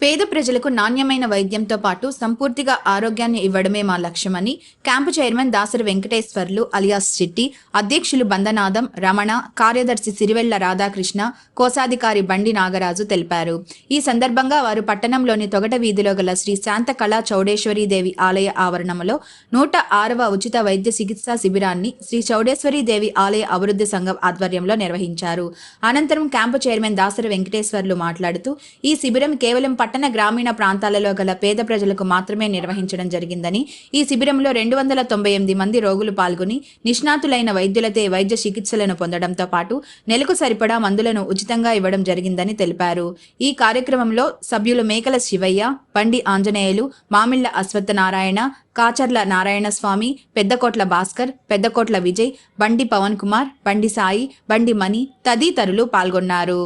పేద ప్రజలకు నాణ్యమైన వైద్యంతో పాటు సంపూర్తిగా ఆరోగ్యాన్ని ఇవ్వడమే మా లక్ష్యమని camp chairman Dasari Venkateswarlu alias Chitti అధ్యక్షులు బందనాదం రమణ కార్యదర్శి సిరివెళ్ళ రాధాకృష్ణ కోశాధికారి బండి నాగరాజు తెలిపారు. ఈ సందర్భంగా వారు పట్టణంలోని తొగట వీధిలో గల శ్రీ శాంత కళా చౌడేశ్వరీదేవి ఆలయ ఆవరణంలో నూట ఆరవ ఉచిత వైద్య చికిత్సా శిబిరాన్ని శ్రీ చౌడేశ్వరీదేవి ఆలయ అభివృద్ధి సంఘం ఆధ్వర్యంలో నిర్వహించారు. అనంతరం క్యాంపు చైర్మన్ దాసరి వెంకటేశ్వర్లు మాట్లాడుతూ ఈ శిబిరం కేవలం పట్టణ గ్రామీణ ప్రాంతాలలో గల పేద ప్రజలకు మాత్రమే నిర్వహించడం జరిగిందని ఈ శిబిరంలో రెండు వందల తొంభై ఎనిమిది మంది రోగులు పాల్గొని నిష్ణాతులైన వైద్యులతే వైద్య చికిత్సలను పొందడంతో పాటు నెలకు సరిపడా మందులను ఉచితంగా ఇవ్వడం జరిగిందని తెలిపారు. ఈ కార్యక్రమంలో సభ్యులు మేకల శివయ్య బండి ఆంజనేయులు మామిళ్ళ అశ్వత్థనారాయణ కాచర్ల నారాయణస్వామి పెద్దకోట్ల భాస్కర్ పెద్దకోట్ల విజయ్ బండి పవన్ కుమార్ బండి సాయి బండి మణి తదితరులు పాల్గొన్నారు.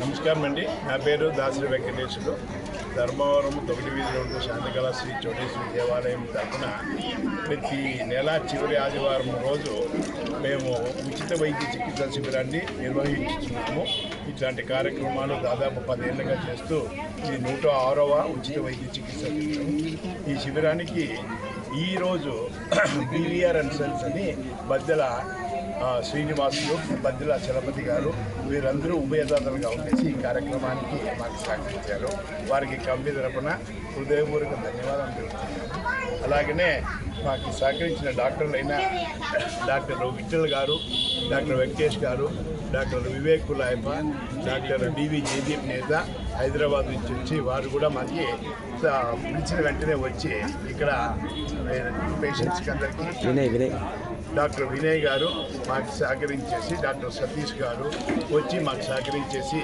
నమస్కారం అండి. నా పేరు దాసరి వెంకటేశ్వరు ధర్మవరం తొమ్మిది వీధిలో ఉండే శాంతికళ శ్రీ చోటేశ్వరి దేవాలయం తరఫున ప్రతి నెల చివరి ఆదివారం రోజు మేము ఉచిత వైద్య చికిత్స శిబిరాన్ని నిర్వహించుతున్నాము. ఇట్లాంటి కార్యక్రమాలు దాదాపు పదేళ్ళుగా చేస్తూ ఇది నూట ఆరవ ఉచిత వైద్య చికిత్స ఈ శిబిరానికి ఈరోజు బీవీఆర్ అండ్ సెల్స్ అని బద్దెల శ్రీనివాసులు బద్దిల చలపతి గారు వీరందరూ ఉభయదాతలుగా ఉండేసి ఈ కార్యక్రమానికి మాకు సహకరించారు. వారికి కంపెనీ తరపున హృదయపూర్వక ధన్యవాదాలు తెలుపుతున్నాను. అలాగనే మాకు సహకరించిన డాక్టర్లైన డాక్టర్ విఠల్ గారు డాక్టర్ వెంకటేష్ గారు doctor Vivek Kulayappa doctor D V Jayadeep నేత హైదరాబాద్ నుంచి వచ్చి వారు కూడా మనకి పిలిచిన వెంటనే వచ్చి ఇక్కడ పేషెంట్స్కి అందరికీ వినయ్ వినయ్. డాక్టర్ వినయ్ గారు మాకు సహకరించేసి డాక్టర్ సతీష్ గారు వచ్చి మాకు సహకరించేసి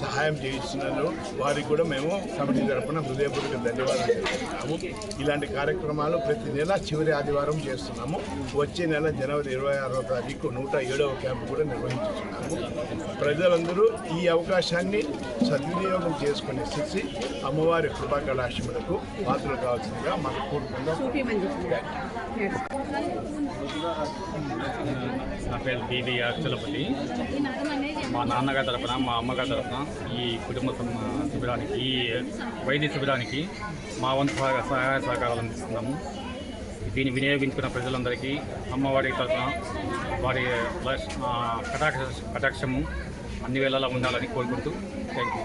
సహాయం చేయిస్తున్నారు వారికి కూడా మేము కమిటీ తరఫున హృదయపూర్వక ధన్యవాదాలు తెలుపుతున్నాము. ఇలాంటి కార్యక్రమాలు ప్రతి నెల చివరి ఆదివారం చేస్తున్నాము. వచ్చే నెల జనవరి ఇరవై ఆరో తారీఖు నూట ఏడవ క్యాంపు కూడా నిర్వహించుతున్నాము. ప్రజలందరూ ఈ అవకాశాన్ని సద్వినియోగం చేసుకునే స్థితి అమ్మవారి కృపా కళాశములకు పాత్రలు కావాల్సిందిగా మాకు కోరుకుందాం నా పేరు బీబీ అక్షలపతి మా నాన్నగారి తరపున మా అమ్మగారి తరపున ఈ కుటుంబ శిబిరానికి ఈ వైద్య శిబిరానికి మా వంతు సహ- సహాయ సహకారాలు అందిస్తున్నాము. దీన్ని వినియోగించుకున్న ప్రజలందరికీ అమ్మవారి తరపున వారి కటాక్ష కటాక్షము అన్ని వేళలా ఉండాలని కోరుకుంటూ thank you